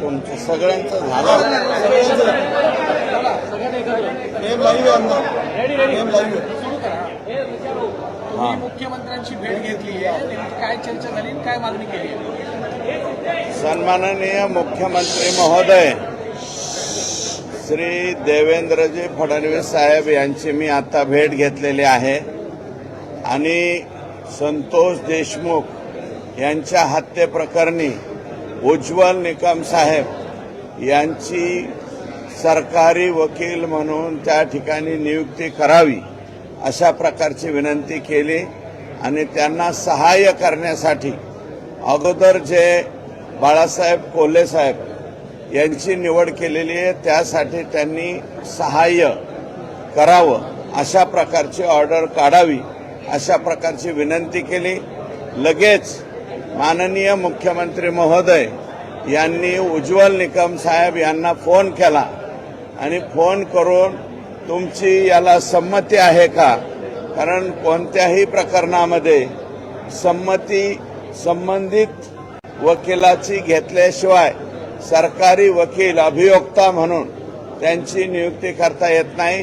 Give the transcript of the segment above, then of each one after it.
तुमचं सगळ्यांचं झालं. हा. मुख्यमंत्र्यांची भेट घेतली आहे. काय चर्चा झाली काय मागणी केली सन्माननीय मुख्यमंत्री महोदय श्री देवेंद्रजी फडणवीस साहेब यांची मी आता भेट घेतलेली आहे. आणि संतोष देशमुख यांच्या हत्येप्रकरणी उज्ज्वल निकम साहेब यांची सरकारी वकील म्हणून त्या ठिकाणी नियुक्ती करावी अशा प्रकारची विनंती केली आणि त्यांना सहाय्य करण्यासाठी अगोदर जे बाळासाहेब कोल्हे साहेब यांची निवड केलेली आहे त्यासाठी त्यांनी सहाय्य करावं अशा प्रकारची ऑर्डर काढावी अशा प्रकारची विनंती केली. लगेच माननीय मुख्यमंत्री महोदय यांनी उज्ज्वल निकम साहेब यांना फोन केला. आणि फोन करून तुमची याला संमती आहे का? कारण कोणत्याही प्रकरणामध्ये संमती संबंधित वकिलाची घेतल्याशिवाय सरकारी वकील अभियोक्ता म्हणून त्यांची नियुक्ती करता येत नाही.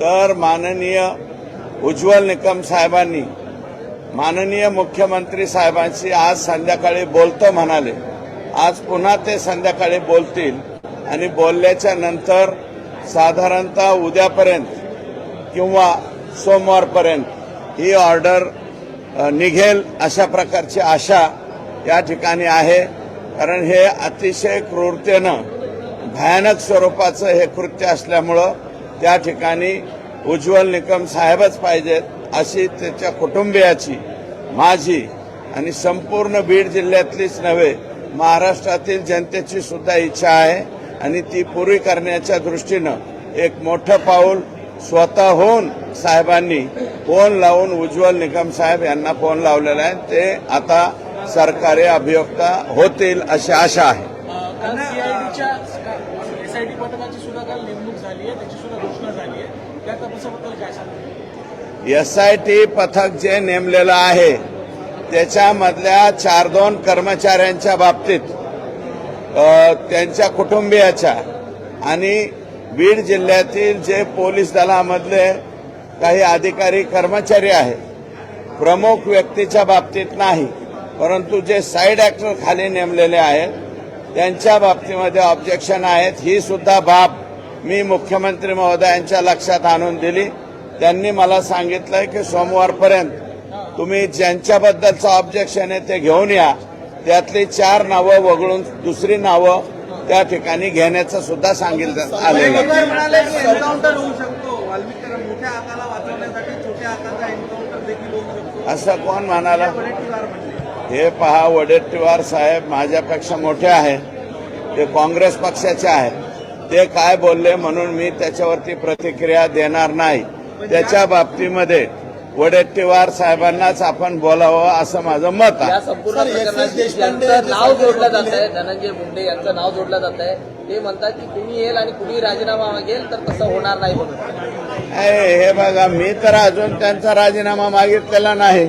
तर माननीय उज्ज्वल निकम साहेबांनी माननीय मुख्यमंत्री साहेबांशी आज संध्याकाळी बोलतो म्हणाले. आज पुन्हा ते संध्याकाळी बोलतील आणि बोलल्याच्या नंतर साधारणतः उद्यापर्यंत किंवा सोमवारपर्यंत ही ऑर्डर निघेल अशा प्रकारची आशा या ठिकाणी आहे. कारण हे अतिशय क्रूरतेनं भयानक स्वरूपाचं हे कृत्य असल्यामुळं त्या ठिकाणी उज्ज्वल निकम साहेबच पाहिजेत. अशी त्याच्या कुटुंबियाची माझी आणि संपूर्ण बीड जिल्ह्यातलीच नव्हे महाराष्ट्रातील जनतेची सुद्धा इच्छा आहे आणि ती पुरी करण्याच्या दृष्टीनं एक मोठं पाऊल स्वतःहून साहेबांनी फोन लावून उज्ज्वल निकम साहेब यांना फोन लावलेला आहे. ते आता सरकारी अभियोक्ता होतील अशी आशा आहे. एसआयटी पथकाची सुद्धा काल नेमणूक झाली आहे त्याची सुद्धा घोषणा झाली आहे. त्या तपासाबद्दल काय सांगतो एस आय टी पथक जे नेमलेलं आहे त्याच्यामधल्या चार दोन कर्मचाऱ्यांच्या बाबतीत त्यांच्या कुटुंबियाच्या आणि बीड जिल्ह्यातील जे पोलीस दलामधले काही अधिकारी कर्मचारी आहेत प्रमुख व्यक्तीच्या बाबतीत नाही परंतु जे साईड ऍक्टर खाली नेमलेले आहेत त्यांच्या बाबतीमध्ये ऑब्जेक्शन आहेत. ही सुद्धा बाब मी मुख्यमंत्री महोदयांच्या लक्षात आणून दिली. त्यांनी मला सांगितलंय की सोमवारपर्यंत तुम्ही ज्यांच्याबद्दलचं ऑब्जेक्शन आहे ते घेऊन या. त्यातली चार नावं वगळून दुसरी नावं त्या ठिकाणी घेण्याचं सुद्धा सांगितलं आलेलं असं कोण म्हणाला? म्हणले हे पहा वडेट्टीवार साहेब माझ्यापेक्षा मोठे आहेत. ते काँग्रेस पक्षाचे आहेत. ते काय बोलले म्हणून मी त्याच्यावरती प्रतिक्रिया देणार नाही. त्याच्या बाबतीमध्ये वडेट्टीवार साहेबांनाच आपण बोलावं असं माझं मत आहे. या संपूर्ण. प्रकरणात देशपांडे ज्यांचं नाव जोडलं जात आहे. धनंजय मुंडे यांचं नाव जोडलं जात आहे. ते म्हणतात की कुणी येईल आणि कुणी राजीनामा मागेल तर तसं होणार नाही म्हणून. ए, हे बघा मी तर अजून त्यांचा राजीनामा मागितलेला नाही.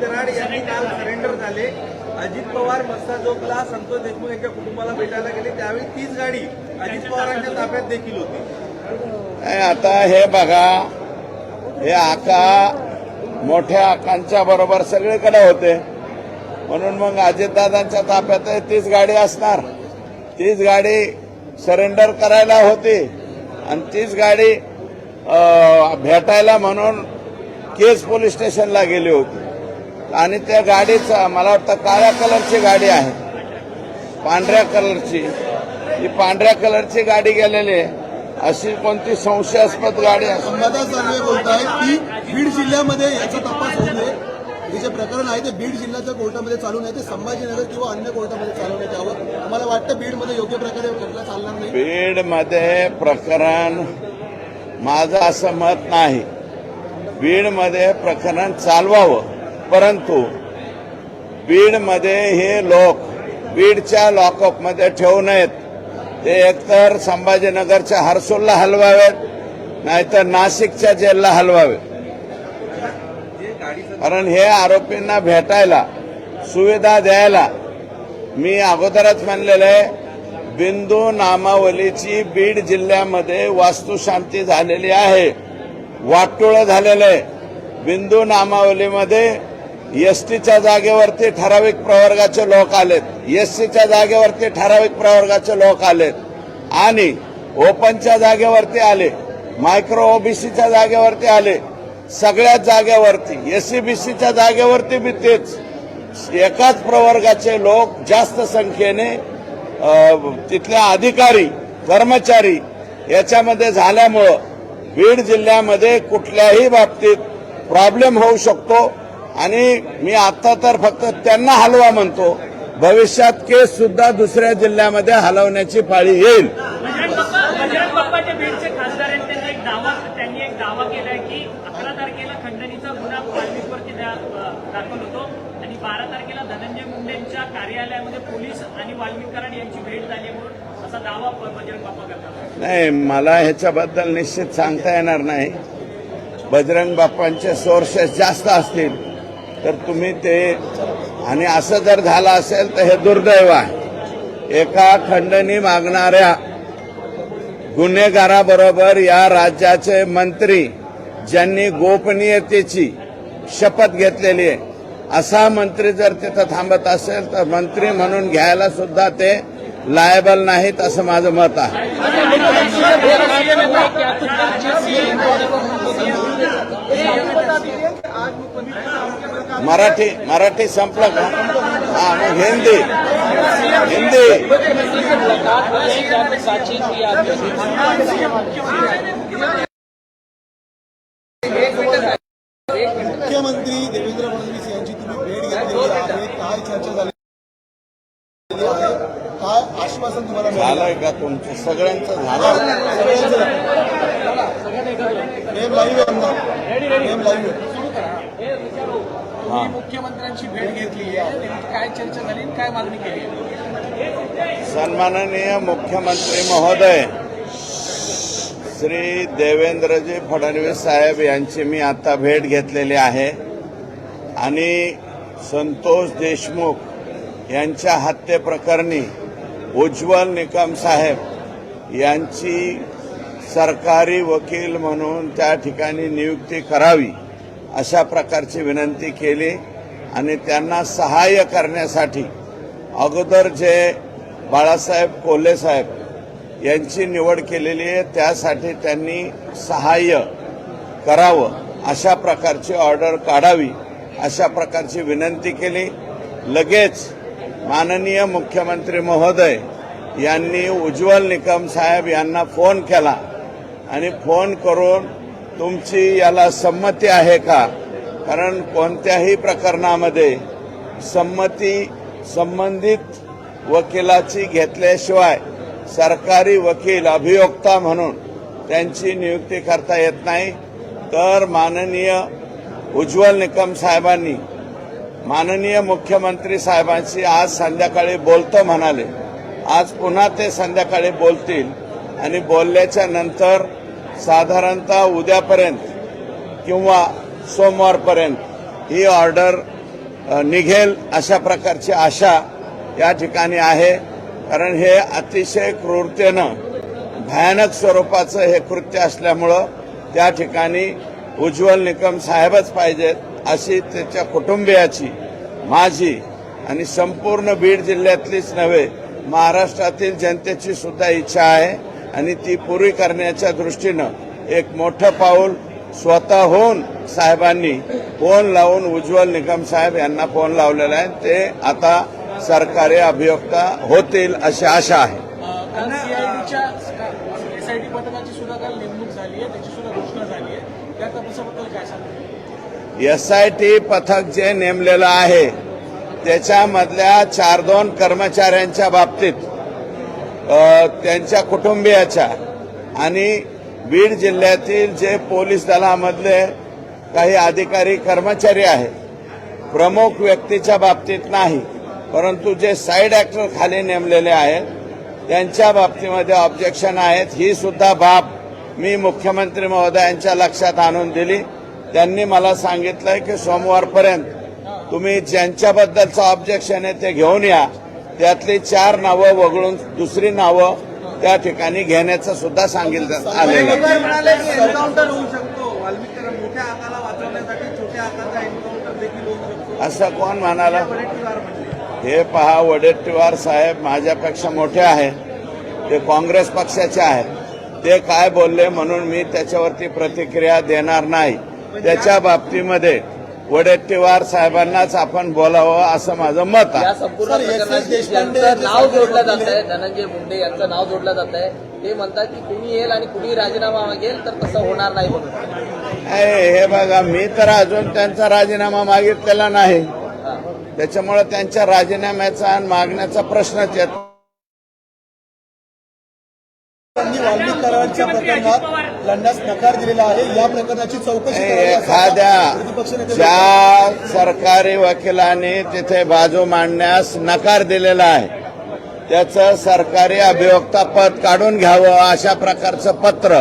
कराड यांनी काल सरेंडर झाले. अजित पवार मस्साजोगला संतोष देशमुख यांच्या कुटुंबाला भेटायला गेले. त्यावेळी तीच गाडी अजित पवारांच्या ताब्यात देखील होती. आता हे बघा हे आका मोठ्या आकांच्या बरोबर सगळीकडे होते. म्हणून मग अजितदादांच्या ताब्यात तीच गाडी असणार. तीच गाडी सरेंडर करायला होती. आणि तीच गाडी भेटायला म्हणून केस पोलीस स्टेशनला गेली होती. आणि त्या गाडीचा मला वाटतं काळ्या कलरची गाडी आहे. पांढऱ्या कलरची. ही पांढऱ्या कलरची गाडी गेलेली आहे. अशी कोणती संशयास्पद गाडी संवादा सर्वे बोलत आहेत की बीड जिल्ह्यामध्ये याचा तपास होऊ नये हे जे प्रकरण आहे ते बीड जिल्ह्याच्या कोर्टामध्ये चालू नाही ते संभाजीनगर किंवा अन्य कोर्टामध्ये चालवण्यात यावं मला वाटतं बीडमध्ये योग्य प्रकारे खटला चालणार नाही. बीडमध्ये प्रकरण माझं असं मत नाही. बीडमध्ये प्रकरण चालवावं. परंतु बीडमध्ये हे लोक बीडच्या लॉकअपमध्ये ठेवू नयेत. ते एकतर संभाजीनगरच्या हर्सूलला हलवावेत नाहीतर नाशिकच्या जेलला हलवावेत. कारण हे आरोपींना भेटायला सुविधा द्यायला मी अगोदरच म्हणलेलं आहे बिंदू नामावलीची बीड जिल्ह्यामध्ये वास्तुशांती झालेली आहे. वाटोळं झालेलं आहे. बिंदू नामावलीमध्ये एसटीच्या जागेवरती ठराविक प्रवर्गाचे लोक आलेत. एससीच्या जागेवरती ठराविक प्रवर्गाचे लोक आलेत. आणि ओपनच्या जागेवरती आले. मायक्रो ओबीसीच्या जागेवरती आले. सगळ्याच जागेवरती. एससीबीसीच्या जागेवरती बी तेच. एकाच प्रवर्गाचे लोक जास्त संख्येने तिथल्या अधिकारी कर्मचारी याच्यामध्ये झाल्यामुळं बीड जिल्ह्यामध्ये कुठल्याही बाबतीत प्रॉब्लेम होऊ शकतो. आणि मी आता तर फक्त त्यांना हलवा म्हणतो. भविष्यात केस सुद्धा दुसऱ्या जिल्ह्यामध्ये हलवण्याची पाळी येईल. बजरंग बाप्पा बजरंग बाप्पाचे बीडचे खासदार आहेत. त्यांनी एक दावा त्यांनी एक दावा केलाय की अकरा तारखेला खंडणीचा गुन्हा वाल्मिकवरती द्या- अ, दाखल होतो. आणि बारा तारखेला धनंजय मुंडेंच्या कार्यालयामध्ये पोलीस आणि वाल्मिक कराड यांची भेट झाली म्हणून असा दावा ब- बजरंग बाप्पा करतात. नाही मला ह्याच्याबद्दल निश्चित सांगता येणार नाही. बजरंग बाप्पांचे सोर्सेस जास्त असतील. तर तुम्ही ते आणि असं जर झालं असेल तर हे दुर्दैव आहे. एका खंडणी मागणाऱ्या गुन्हेगाराबरोबर या राज्याचे मंत्री ज्यांनी गोपनीयतेची शपथ घेतलेली आहे असा मंत्री जर तिथं थांबत असेल तर मंत्री म्हणून घ्यायला सुद्धा ते लायबल नाहीत असं माझं मत आहे. मराठी मराठी संपलं का? हा मग हिंदी. हिंदी. मुख्यमंत्री देवेंद्र फडणवीस यांची तुम्ही भेट घेतलेली आहे. काय चर्चा झाली? काय आश्वासन तुम्हाला झालंय का तुमचं? सगळ्यांचं झालं गेम लाईव्ह आहे लाईव्ह आहे. हा मुख्यमंत्र्यांची भेट घेतली आहे नेमकी काय चर्चा झाली काय मागणी केली? आहे सन्माननीय मुख्यमंत्री महोदय श्री देवेंद्रजी फडणवीस साहेब यांची मी आता भेट घेतलेली आहे. आणि संतोष देशमुख यांच्या हत्येप्रकरणी उज्ज्वल निकम साहेब यांची सरकारी वकील म्हणून त्या ठिकाणी नियुक्ती करावी. अशा प्रकारची विनंती केली आणि त्यांना सहाय्य करण्यासाठी अगोदर जे बाळासाहेब कोल्हे साहेब यांची निवड केलेली आहे त्यासाठी त्यांनी सहाय्य करावं अशा प्रकारची ऑर्डर काढावी अशा प्रकारची विनंती केली. लगेच माननीय मुख्यमंत्री महोदय यांनी उज्ज्वल निकम साहेब यांना फोन केला आणि फोन करून तुमची याला संमती आहे का? कारण कोणत्याही प्रकरणामध्ये संमती संबंधित वकिलाची घेतल्याशिवाय सरकारी वकील अभियोक्ता म्हणून त्यांची नियुक्ती करता येत नाही. तर माननीय उज्ज्वल निकम साहेबांनी माननीय मुख्यमंत्री साहेबांशी आज संध्याकाळी बोलतो म्हणाले. आज पुन्हा ते संध्याकाळी बोलतील आणि बोलल्याच्या नंतर साधारणतः उद्यापर्यंत किंवा सोमवारपर्यंत ही ऑर्डर निघेल अशा प्रकारची आशा या ठिकाणी आहे. कारण हे अतिशय क्रूरतेनं भयानक स्वरूपाचं हे कृत्य असल्यामुळं त्या ठिकाणी उज्ज्वल निकम साहेबच पाहिजेत अशी त्याच्या कुटुंबियाची माझी आणि संपूर्ण बीड जिल्ह्यातलीच नव्हे महाराष्ट्रातील जनतेची सुद्धा इच्छा आहे. आणि ती पुरी करण्याच्या दृष्टीनं एक मोठं पाऊल स्वतःहून साहेबांनी फोन लावून उज्ज्वल निकम साहेब यांना फोन लावलेला आहे. ते आता सरकारी अभियोक्ता होतील अशी आशा आहे. एसआयटी पथक जे नेमलेलं आहे त्याच्यामधल्या चार दोन कर्मचाऱ्यांच्या बाबतीत त्यांच्या कुटुंबियाच्या आणि बीड जिल्ह्यातील जे पोलीस दलामधले काही अधिकारी कर्मचारी आहेत प्रमुख व्यक्तीच्या बाबतीत नाही परंतु जे साईड ऍक्टर खाली नेमलेले आहेत त्यांच्या बाबतीमध्ये ऑब्जेक्शन आहेत. ही सुद्धा बाब मी मुख्यमंत्री महोदयांच्या लक्षात आणून दिली. त्यांनी मला सांगितलंय की सोमवारपर्यंत तुम्ही ज्यांच्याबद्दलचं ऑब्जेक्शन आहे ते घेऊन या. त्यातली चार नावं वगळून दुसरी नावं त्या ठिकाणी घेण्याचं सुद्धा सांगितलं आलेलं असं कोण म्हणाला? हे पहा वडेट्टीवार साहेब माझ्यापेक्षा मोठे आहेत. ते काँग्रेस पक्षाचे आहेत. ते काय बोलले म्हणून मी त्याच्यावरती प्रतिक्रिया देणार नाही. त्याच्या बाबतीमध्ये वडेट्टीवार साहेबांनाच आपण बोलावं असं माझं मत आहे. या संपूर्ण. प्रकरणात नाव जोडलं जात आहे धनंजय मुंडे यांचं नाव जोडलं जात आहे ते म्हणतात की कुणी येईल आणि कुणी राजीनामा मागेल तर तसं होणार नाही म्हणून. हे हे बघा मी तर अजून त्यांचा राजीनामा मागितलेला नाही. त्याच्यामुळे त्यांच्या राजीनाम्याचा आणि मागण्याचा प्रश्नच येत त्यांनी वाल्मिक करारांच्या प्रकरणात लढण्यास नकार दिलेला आहे. या प्रकरणाची चौकशी करावी असं एखाद्या पक्षनेते ज्या सरकारी वकिलांनी तिथे बाजू मांडण्यास नकार दिलेला आहे त्याचं सरकारी अभियोक्ता पद काढून घ्यावं अशा प्रकारचं पत्र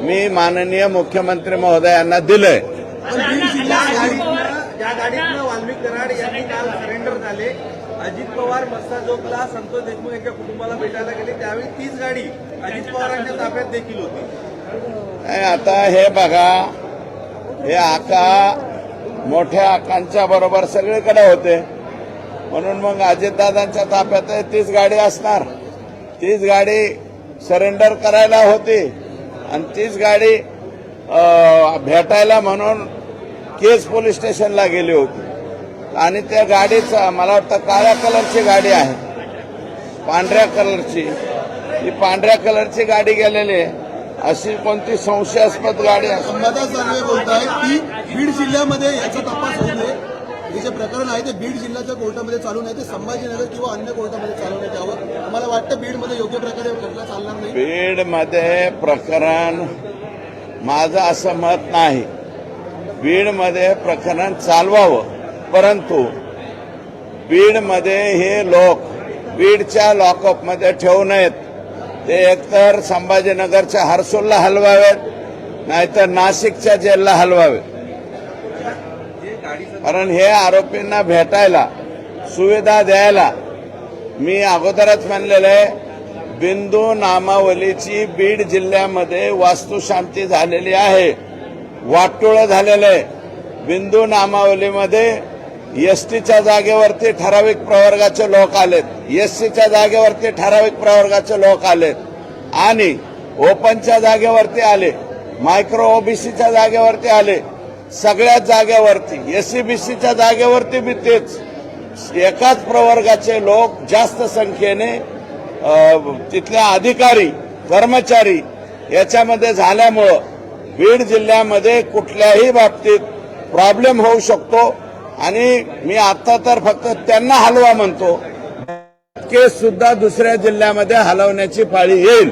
मी माननीय मुख्यमंत्री महोदयांना दिलंय. गाडीतनं वाल्मिक कराड यांनी काल सरेंडर झाले अजित पवार मस्ताजोगला संतोष देशमुख यांच्या कुटुंबाला भेटायला गेले त्यावेळी तीच गाडी अजित पवारांच्या ताब्यात देखील होती. आता हे बघा हे आका मोठ्या आकांच्या बरोबर सगळीकडे होते. म्हणून मग अजितदादांच्या ताब्यात तीच गाडी असणार. तीच गाडी सरेंडर करायला होती. आणि तीच गाडी भेटायला म्हणून केज पोलीस स्टेशनला गेली होती. आणि त्या गाडीचा मला वाटतं काळ्या कलरची गाडी आहे. पांढऱ्या कलरची. ही पांढऱ्या कलरची गाडी गेलेली आहे. अशी कोणती संशयास्पद गाडी दानवे बोलत आहेत की बीड जिल्ह्यामध्ये याचा तपास होऊ नये. हे जे प्रकरण आहे ते बीड जिल्ह्याच्या कोर्टामध्ये चालू नाही ते संभाजीनगर किंवा अन्य कोर्टामध्ये चालवण्यात यावं आम्हाला वाटतं बीडमध्ये योग्य प्रकारे खटला चालणार नाही. बीडमध्ये प्रकरण माझं असं मत नाही. बीडमध्ये प्रकरण चालवावं. परंतु बीडमध्ये हे लोक बीडच्या लॉकअपमध्ये ठेवू नयेत. ते एकतर संभाजीनगरच्या हर्सूलला हलवावेत नाहीतर नाशिकच्या जेलला हलवावेत. कारण हे आरोपींना भेटायला सुविधा द्यायला मी अगोदरच म्हणलेलं आहे बिंदू नामावलीची बीड जिल्ह्यामध्ये वास्तुशांती झालेली आहे. वाटोळं झालेलं आहे. बिंदू नामावलीमध्ये एसटीच्या जागेवरती ठराविक प्रवर्गाचे लोक आलेत. एससीच्या जागेवरती ठराविक प्रवर्गाचे लोक आलेत. आणि ओपनच्या जागेवरती आले मायक्रो ओबीसीच्या जागेवरती आले सगळ्याच जागेवरती एससीबीसीच्या जागेवरती बी तेच. एकाच प्रवर्गाचे लोक जास्त संख्येने तिथल्या अधिकारी कर्मचारी याच्यामध्ये झाल्यामुळं बीड जिल्ह्यामध्ये कुठल्याही बाबतीत प्रॉब्लेम होऊ शकतो. आणि मी आता तर फक्त त्यांना हलवा म्हणतो. केस सुद्धा दुसऱ्या जिल्ह्यामध्ये हलवण्याची पाळी येईल.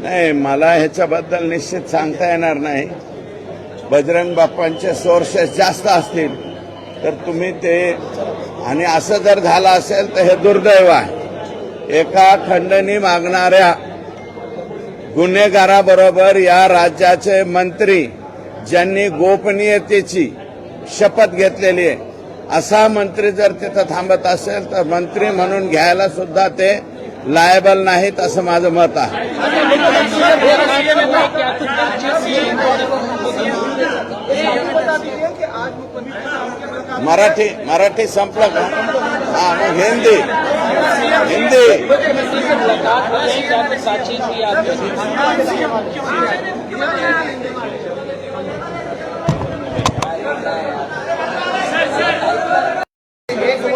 नाही मला ह्याच्याबद्दल निश्चित सांगता येणार नाही. बजरंग बाप्पांचे सोर्सेस जास्त असतील. तर तुम्ही ते आणि असं जर झालं असेल तर हे दुर्दैव आहे. एका खंडणी मागणाऱ्या गुन्हेगाराबरोबर या राज्याचे मंत्री ज्यांनी गोपनीयतेची शपथ घेतलेली आहे असा मंत्री जर तिथं थांबत असेल तर मंत्री म्हणून घ्यायला सुद्धा ते लायबल नाहीत असं माझं मत आहे. मराठी मराठी संपलं का? हा मग हिंदी. हिंदी.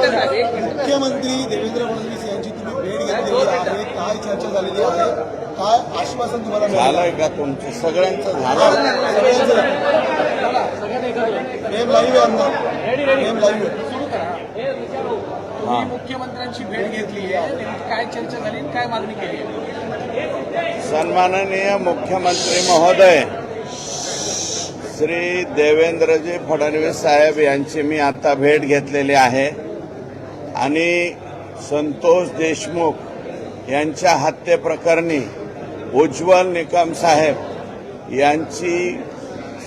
मुख्यमंत्री देवेंद्र फडणवीस यांची तुम्ही भेट घेतलेली आहे. काय चर्चा झालेली आहे? काय आश्वासन तुम्हाला झालंय का तुमचं? सगळ्यांचं झालं सगळ्यांचं लाईव्ह अंदाज तुम्ही मुख्यमंत्र्यांची भेट घेतली आहे. काय चर्चा झाली काय मागणी केली सन्माननीय मुख्यमंत्री महोदय श्री देवेंद्रजी फडणवीस साहेब यांची मी आता भेट घेतलेली आहे. आणि संतोष देशमुख यांच्या हत्येप्रकरणी उज्ज्वल निकम साहेब यांची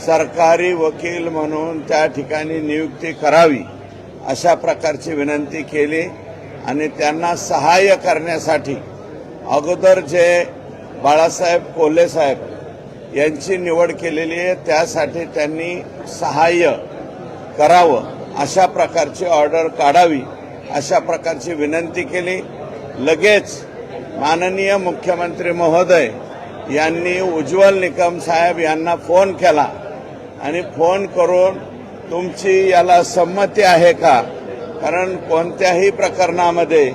सरकारी वकील म्हणून त्या ठिकाणी नियुक्ती करावी अशा प्रकारची विनंती केली आणि त्यांना सहाय्य करण्यासाठी अगोदर जे बाळासाहेब कोल्हे साहेब यांची निवड केलेली आहे त्यासाठी त्यांनी सहाय्य करावं अशा प्रकारची ऑर्डर काढावी अशा प्रकारची विनंती केली. लगेच माननीय मुख्यमंत्री महोदय यांनी उज्ज्वल निकम साहेब यांना फोन केला. आणि फोन करून तुमची याला संमती आहे का? कारण कोणत्याही प्रकरणामध्ये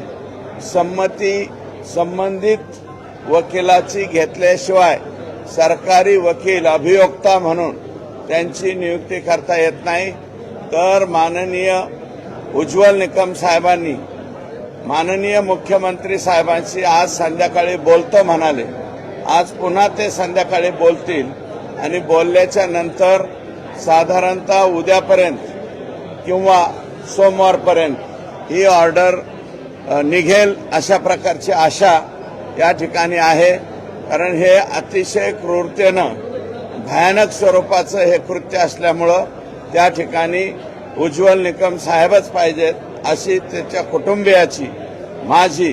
संमती संबंधित वकिलाची घेतल्याशिवाय सरकारी वकील अभियोक्ता म्हणून त्यांची नियुक्ती करता येत नाही. तर माननीय उज्ज्वल निकम साहेबांनी माननीय मुख्यमंत्री साहेबांशी आज संध्याकाळी बोलतो म्हणाले. आज पुन्हा ते संध्याकाळी बोलतील. आणि बोलल्याच्या नंतर साधारणतः उद्यापर्यंत किंवा सोमवारपर्यंत ही ऑर्डर निघेल अशा प्रकारची आशा या ठिकाणी आहे. कारण हे अतिशय क्रूरतेनं भयानक स्वरूपाचं हे कृत्य असल्यामुळं त्या ठिकाणी उज्ज्वल निकम साहेबच पाहिजेत अशी त्याच्या कुटुंबियाची माझी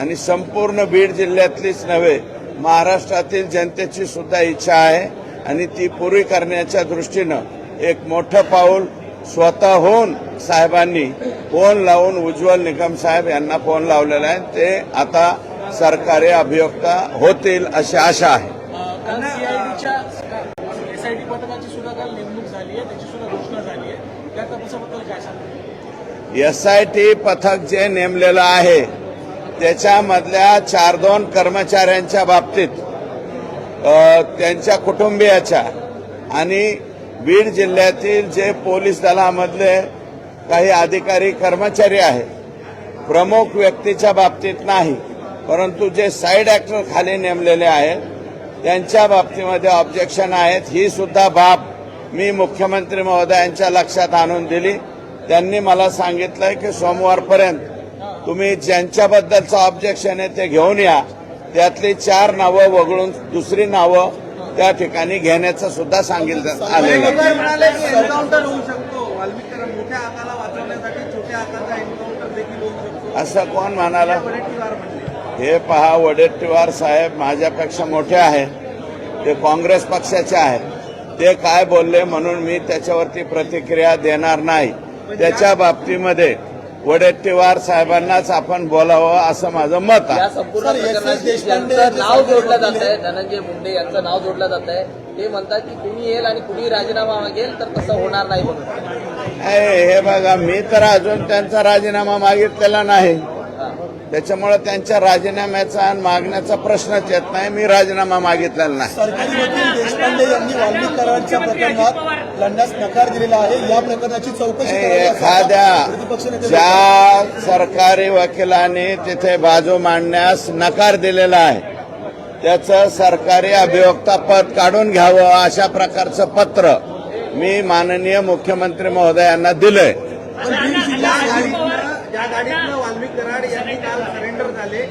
आणि संपूर्ण बीड जिल्ह्यातलीच नव्हे महाराष्ट्रातील जनतेची सुद्धा इच्छा आहे. आणि ती पुरी करण्याच्या दृष्टीनं एक मोठं पाऊल स्वतःहून साहेबांनी फोन लावून उज्ज्वल निकम साहेब यांना फोन लावलेला आहे. ते आता सरकारी अभियोक्ता होतील अशी आशा आहे. एसआयटी पथक जे नेमलेलं आहे त्याच्यामधल्या चार दोन कर्मचाऱ्यांच्या बाबतीत त्यांच्या कुटुंबियाच्या आणि बीड जिल्ह्यातील जे पोलीस दलामधले काही अधिकारी कर्मचारी आहेत प्रमुख व्यक्तीच्या बाबतीत नाही परंतु जे साईड ऍक्टर खाली नेमलेले आहेत त्यांच्या बाबतीमध्ये ऑब्जेक्शन आहेत. ही सुद्धा बाब मी मुख्यमंत्री महोदयांच्या लक्षात आणून दिली. त्यांनी मला सांगितलंय की सोमवारपर्यंत तुम्ही ज्यांच्याबद्दलचं ऑब्जेक्शन आहे ते घेऊन या. त्यातली चार नावं वगळून दुसरी नावं त्या ठिकाणी घेण्याचं सुद्धा सांगितलं आलेलं असं कोण म्हणले? हे पहा वडेट्टीवार साहेब माझ्यापेक्षा मोठे आहेत. ते काँग्रेस पक्षाचे आहेत. ते काय बोलले म्हणून मी त्याच्यावरती प्रतिक्रिया देणार नाही. त्याच्या बाबतीमध्ये वडेट्टीवार साहेबांनाच आपण बोलावं असं माझं मत आहे. या संपूर्ण. प्रकरणात नाव जोडलं जात आहे धनंजय मुंडे यांचं नाव जोडलं जात आहे ते म्हणतात की कुणी येईल आणि कुणी राजीनामा मागेल तर तसं होणार नाही म्हणून. हे हे बघा मी तर अजून त्यांचा राजीनामा मागितलेला नाही. त्याच्यामुळे त्यांच्या राजीनाम्याचा आणि मागण्याचा प्रश्नच येत नाही. मी राजीनामा मागितलेला नाही. सरकारी वकील देशपांडे यांनी वाल्मिक करारांच्या प्रकरणात लढण्यास नकार दिलेला आहे. या प्रकरणाची चौकशी हे एखाद्या ज्या सरकारी वकिलाने तिथे बाजू मांडण्यास नकार दिलेला आहे त्याचं सरकारी अभियोक्ता पद काढून घ्यावं अशा प्रकारचं पत्र मी माननीय मुख्यमंत्री महोदयांना दिलंय. पण बीड ज्या जिल्ह्यात गाडीतनं ज्या गाडीतनं वाल्मिक कराड यांनी काल सरेंडर झाले.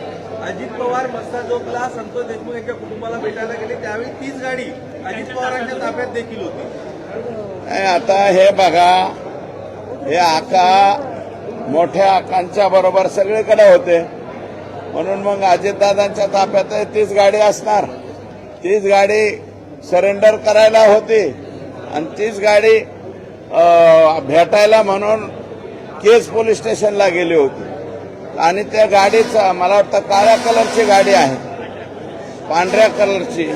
अजित पवार मस्साजोगला संतोष देशमुख यांच्या कुटुंबाला भेटायला गेले. त्यावेळी तीच गाडी अजित पवारांच्या ताब्यात देखील होती. आता हे बघा हे आका मोठ्या आकांच्या बरोबर सगळीकडे होते. म्हणून मग अजितदादांच्या ताब्यात तीच गाडी असणार. तीच गाडी सरेंडर करायला होती. आणि तीच गाडी भेटायला म्हणून केस पोलीस स्टेशनला गेली होती. आणि त्या गाडीचा मला वाटतं काळ्या कलरची गाडी आहे. पांढऱ्या कलरची.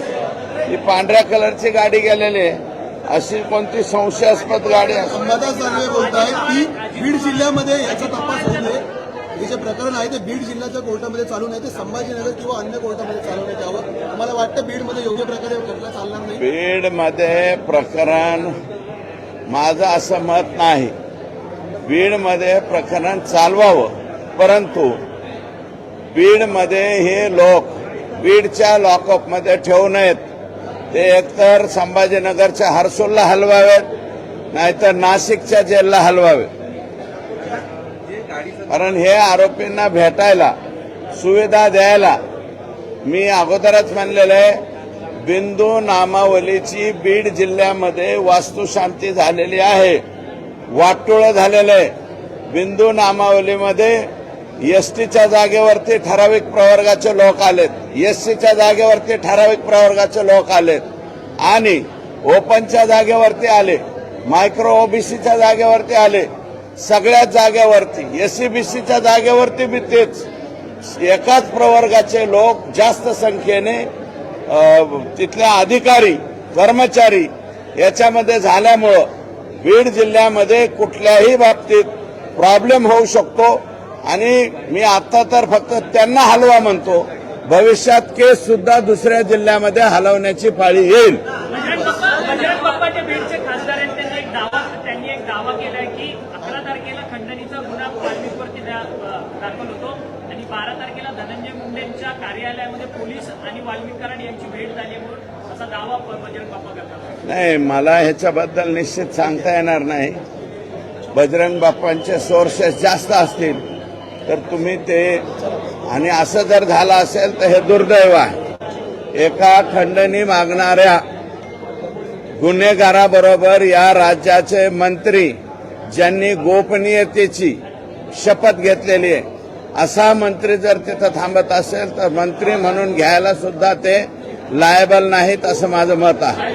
ही पांढऱ्या कलरची गाडी गेलेली आहे. अशी कोणती संशयास्पद गाडी अंबादास दानवे बोलत आहेत की बीड जिल्ह्यामध्ये याचा तपास होऊ नये हे जे प्रकरण आहे ते बीड जिल्ह्याच्या कोर्टामध्ये चालू नाही ते संभाजीनगर किंवा अन्य कोर्टामध्ये चालवण्यात यावं मला वाटतं बीडमध्ये योग्य प्रकारे खटला चालणार नाही. बीडमध्ये प्रकरण माझं असं मत नाही. बीडमध्ये प्रकरण चालवावं. परंतु बीडमध्ये हे लोक बीडच्या लॉकअपमध्ये ठेवू नयेत. ते एकतर संभाजीनगरच्या हर्सूलला हलवावेत नाहीतर नाशिकच्या जेलला हलवावेत. कारण हे आरोपींना भेटायला सुविधा द्यायला मी अगोदरच म्हणलेलं आहे बिंदू नामावलीची बीड जिल्ह्यामध्ये वास्तुशांती झालेली आहे. वाटोळं झालेलं आहे. बिंदू नामावलीमध्ये एसटीच्या जागेवरती ठराविक प्रवर्गाचे लोक आलेत. एससीच्या जागेवरती ठराविक प्रवर्गाचे लोक आलेत. आणि ओपनच्या जागेवरती आले मायक्रो ओबीसीच्या जागेवरती आले सगळ्याच जागेवरती एससीबीसीच्या जागेवरती बी तेच. एकाच प्रवर्गाचे लोक जास्त संख्येने तिथल्या अधिकारी कर्मचारी याच्यामध्ये झाल्यामुळं बीड जिल्ह्यामध्ये कुठल्याही बाबतीत प्रॉब्लेम होऊ शकतो. आणि मी आता तर फक्त त्यांना हलवा म्हणतो. भविष्यात केस सुद्धा दुसऱ्या जिल्ह्यामध्ये हलवण्याची पाळी येईल. बजरंग बाप्पा बजरंग बाप्पाच्या बीडचे खासदार आहेत त्यांनी एक दावा त्यांनी एक दावा केलाय की अकरा तारखेला खंडणीचा गुन्हा वाल्मिकवरती द्या- अ, दाखल होतो आणि बारा तारखेला धनंजय मुंडेंच्या कार्यालयामध्ये पोलीस आणि वाल्मिक कराड यांची भेट झाली म्हणून असा दावा ब- बजरंग बाप्पा करतात. नाही मला ह्याच्याबद्दल निश्चित सांगता येणार नाही. बजरंग बाप्पांचे सोर्सेस जास्त असतील. तर तुम्ही ते आणि असं जर झालं असेल तर हे दुर्दैव आहे. एका खंडणी मागणाऱ्या गुन्हेगाराबरोबर या राज्याचे मंत्री ज्यांनी गोपनीयतेची शपथ घेतलेली आहे असा मंत्री जर तिथं थांबत असेल तर मंत्री म्हणून घ्यायला सुद्धा ते लायबल नाहीत असं माझं मत आहे.